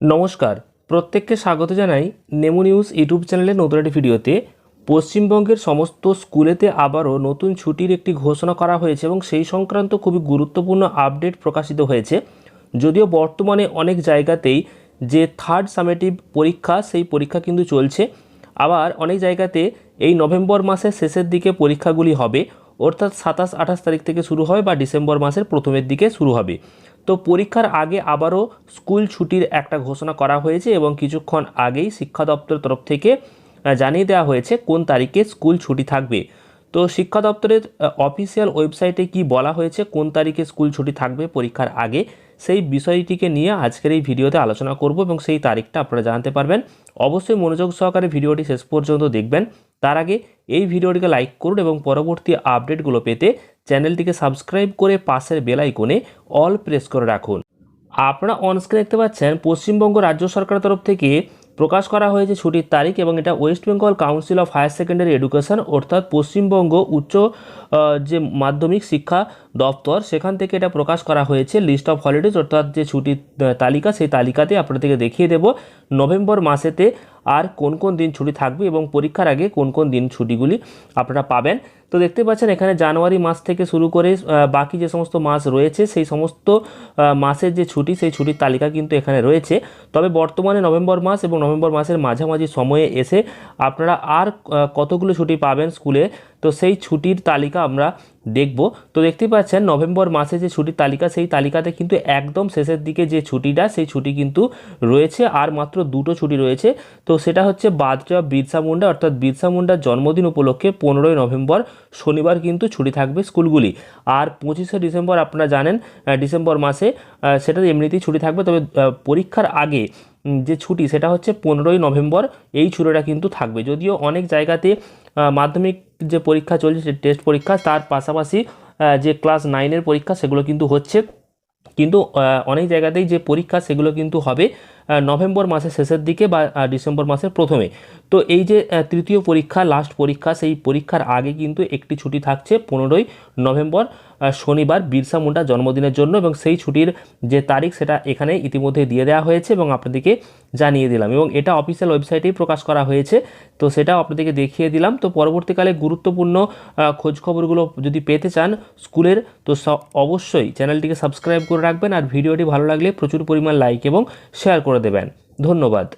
নমস্কার, প্রত্যেককে স্বাগত জানাই নেমু নিউজ ইউটিউব চ্যানেলের নতুন একটি ভিডিওতে। পশ্চিমবঙ্গের সমস্ত স্কুলেতে আবারও নতুন ছুটির একটি ঘোষণা করা হয়েছে এবং সেই সংক্রান্ত খুবই গুরুত্বপূর্ণ আপডেট প্রকাশিত হয়েছে। যদিও বর্তমানে অনেক জায়গাতেই যে থার্ড সামেটিভ পরীক্ষা, সেই পরীক্ষা কিন্তু চলছে। আবার অনেক জায়গাতে এই নভেম্বর মাসের শেষের দিকে পরীক্ষাগুলি হবে। অর্থাৎ সাতাশ আঠাশ তারিখ থেকে শুরু হয় বা ডিসেম্বর মাসের প্রথমের দিকে শুরু হবে। তো পরীক্ষার আগে আবারও স্কুল ছুটির একটা ঘোষণা করা হয়েছে এবং কিছুক্ষণ আগেই শিক্ষা দপ্তরের তরফ থেকে জানিয়ে দেওয়া হয়েছে কোন তারিখে স্কুল ছুটি থাকবে। তো শিক্ষা দপ্তরের অফিসিয়াল ওয়েবসাইটে কি বলা হয়েছে কোন তারিখে স্কুল ছুটি থাকবে পরীক্ষার আগে, সেই বিষয়টিকে নিয়ে আজকের এই ভিডিওতে আলোচনা করব এবং সেই তারিখটা আপনারা জানতে পারবেন। অবশ্যই মনোযোগ সহকারে ভিডিওটি শেষ পর্যন্ত দেখবেন। তার আগে এই ভিডিওটিকে লাইক করুন এবং পরবর্তী আপডেটগুলো পেতে চ্যানেলটিকে সাবস্ক্রাইব করে পাশের বেল আইকনে অল প্রেস করে রাখুন। আপনারা অনস্ক্রিনে দেখতে পাচ্ছেন, পশ্চিমবঙ্গ রাজ্য সরকারের তরফ থেকে প্রকাশ করা হয়েছে ছুটির তারিখ এবং এটা West Bengal Council of Higher Secondary Education অর্থাৎ পশ্চিমবঙ্গ উচ্চ যে মাধ্যমিক শিক্ষা দপ্তর, সেখান থেকে এটা প্রকাশ করা হয়েছে। লিস্ট অফ হলিডেজ অর্থাৎ যে ছুটির তালিকা, সেই তালিকাতে আপনাদেরকে দেখিয়ে দেব। নভেম্বর মাসেতে আর কোন কোন দিন ছুটি থাকবে এবং পরীক্ষার আগে কোন কোন দিন ছুটিগুলি আপনারা পাবেন। তো দেখতে পাচ্ছেন এখানে জানুয়ারি মাস থেকে শুরু করে বাকি যে সমস্ত মাস রয়েছে, সেই সমস্ত মাসের যে ছুটি, সেই ছুটির তালিকা কিন্তু এখানে রয়েছে। তবে বর্তমানে নভেম্বর মাস এবং নভেম্বর মাসের মাঝামাঝি সময়ে এসে আপনারা আর কতগুলো ছুটি পাবেন স্কুলে তো সেই ছুটির তালিকা আমরা দেখব। তো দেখতেই পাচ্ছেন, নভেম্বর মাসে যে ছুটির তালিকা, সেই তালিকাতে কিন্তু একদম শেষের দিকে যে ছুটিটা, সেই ছুটি কিন্তু রয়েছে, আর মাত্র দুটো ছুটি রয়েছে। তো সেটা হচ্ছে বাদরা বিরসা মুন্ডা, অর্থাৎ বিরসা মুন্ডার জন্মদিন উপলক্ষে পনেরোই নভেম্বর শনিবার কিন্তু ছুটি থাকবে স্কুলগুলি। আর পঁচিশে ডিসেম্বর আপনারা জানেন ডিসেম্বর মাসে সেটা এমনিতেই ছুটি থাকবে, তবে পরীক্ষার আগে যে ছুটি, সেটা হচ্ছে পনেরোই নভেম্বর, এই ছুটিটা কিন্তু থাকবে। যদিও অনেক জায়গাতে মাধ্যমিক যে পরীক্ষা চলছে সে টেস্ট পরীক্ষা, তার পাশাপাশি যে ক্লাস নাইনের পরীক্ষা, সেগুলো কিন্তু হচ্ছে। কিন্তু অনেক জায়গাতেই যে পরীক্ষা, সেগুলো কিন্তু হবে। নভেম্বর মাসের শেষের দিকে বা ডিসেম্বর মাসের প্রথমে। তো এই যে তৃতীয় পরীক্ষা লাস্ট পরীক্ষা, সেই পরীক্ষার আগে কিন্তু একটি ছুটি থাকছে পনেরোই নভেম্বর শনিবার বিরসা মুন্ডা জন্মদিনের জন্য এবং সেই ছুটির যে তারিখ সেটা এখানে ইতিমধ্যে দিয়ে দেওয়া হয়েছে এবং আপনাদেরকে জানিয়ে দিলাম এবং এটা অফিসিয়াল ওয়েবসাইটেই প্রকাশ করা হয়েছে। তো সেটা আপনাদেরকে দেখিয়ে দিলাম। তো পরবর্তীকালে গুরুত্বপূর্ণ খোঁজখবরগুলো যদি পেতে চান স্কুলের, তো অবশ্যই চ্যানেলটিকে সাবস্ক্রাইব করে রাখবেন। আর ভিডিওটি ভালো লাগলে প্রচুর পরিমাণ লাইক এবং শেয়ার করে দেবেন। ধন্যবাদ।